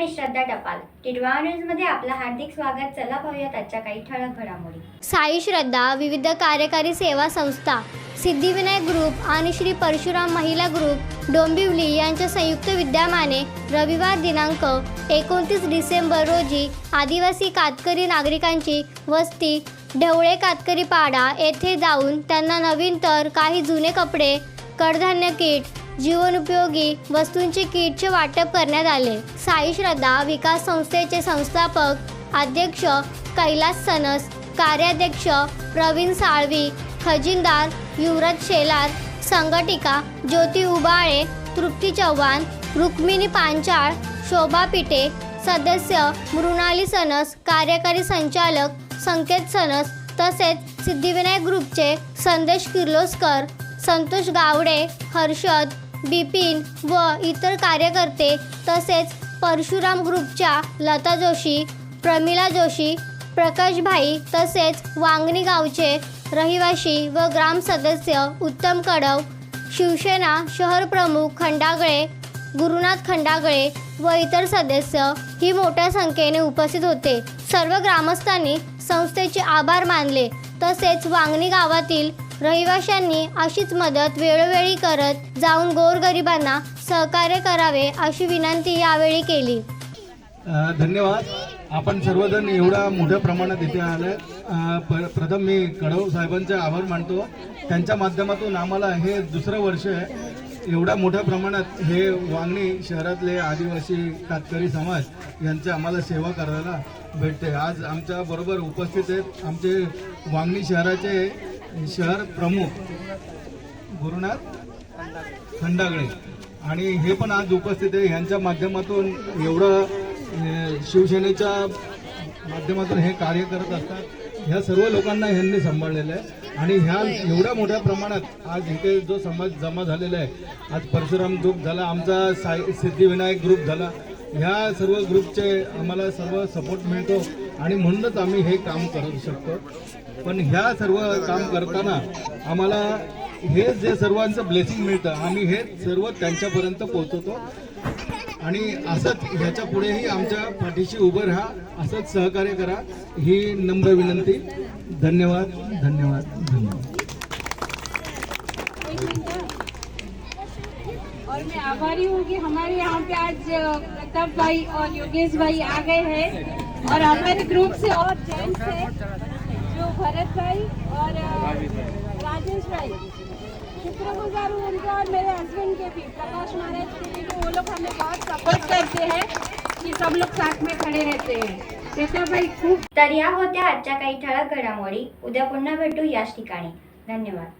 मी श्रद्धा टपाल. टिटवा न्यूजमध्ये आपलं हार्दिक स्वागत. चला पाहूयात आजच्या काही ठळक घडामोडी. साई श्रद्धा विविध कार्यकारी सेवा संस्था सिद्धिविनायक ग्रुप आणि श्री परशुराम महिला ग्रुप डोंबिवली यांच्या संयुक्त विद्यमाने रविवार दिनांक एकोणतीस डिसेंबर रोजी आदिवासी कातकरी नागरिकांची वस्ती ढवळे कातकरी पाडा येथे जाऊन त्यांना नवीन तर काही जुने कपडे कडधान्य किट जीवनोपयोगी वस्तूंचे किटचे वाटप करण्यात आले. साई श्रद्धा विकास संस्थेचे संस्थापक अध्यक्ष कैलास सनस कार्याध्यक्ष प्रवीण साळवी खजिनदार युवराज शेलार संघटिका ज्योती उबाळे तृप्ती चव्हाण रुक्मिणी पांचाळ शोभा पिटे सदस्य मृणाली सनस कार्यकारी संचालक संकेत सनस तसेच सिद्धिविनायक ग्रुपचे संदेश किर्लोस्कर संतोष गावडे हर्षद बिपिन व इतर कार्यकर्ते तसेच परशुराम ग्रुपच्या लता जोशी प्रमिला जोशी प्रकाशभाई तसेच वांगणी गावचे रहिवाशी व ग्राम सदस्य उत्तम कडव शिवसेना शहर प्रमुख खंडागळे गुरुनाथ खंडागळे व इतर सदस्य ही मोठ्या संख्येने उपस्थित होते. सर्व ग्रामस्थांनी संस्थेचे आभार मानले. तसेच वांगणी गावातील रहिवाशांनी अशीच मदत वेळोवेळी करत जाऊन गोरगरिबांना सहकार्य करावे अशी विनंती यावेळी केली. धन्यवाद. आपण सर्वजण एवढ्या मोठ्या प्रमाणात इथे आले. प्रथम मी कडव साहेबांचे आभार मानतो. त्यांच्या माध्यमातून आम्हाला हे दुसरं वर्ष आहे. एवढ्या मोठ्या प्रमाणात हे वांगणी शहरातले आदिवासी कातकरी समाज यांचे आम्हाला सेवा करायला भेटते. आज आमच्या बरोबर उपस्थित आहेत आमचे वांगणी शहराचे शहर प्रमुख गुरुनाथ खंडागळे. आणि हे पण आज उपस्थित आहे. ह्यांच्या माध्यमातून एवढं शिवसेनेच्या माध्यमातून हे कार्य करत असतात. ह्या सर्व लोकांना ह्यांनी सांभाळलेलं आहे. आणि ह्या एवढ्या मोठ्या प्रमाणात आज इथे जो समाज जमा झालेला आहे आज परशुराम ग्रुप झाला आमचा साई सिद्धिविनायक ग्रुप झाला. ह्या सर्व ग्रुपचे आम्हाला सर्व सपोर्ट मिळतो. आणि म्हणूनच आम्ही हे काम करू शकतो. पण ह्या सर्व काम करताना आम्हाला हे जे सर्वांचं ब्लेसिंग मिळतं आम्ही हे सर्व त्यांच्यापर्यंत पोहोचवतो. आणि असंच ह्याच्या पुढेही आमच्या पाठीशी उभं राहा असंच सहकार्य करा. ही नम्र विनंती. धन्यवाद धन्यवाद धन्यवाद. और मैं आभारी हूँ कि हमारे यहाँ पे आज प्रताप भाई और योगेश भाई आ गए हैं। और हमारे ग्रुप से और जेंट्स है जो भरत भाई और राजेश भाई। शुक्रगुजार हूँ उनका और मेरे हस्बैंड के भी। प्रकाश महाराज के भी वो लोग हमें बहुत सपोर्ट करते हैं कि सब लोग साथ में खड़े रहते हैं। तर या होत्या आजच्या काही ठळक घडामोडी. उद्या पुन्हा भेटू याच ठिकाणी. धन्यवाद.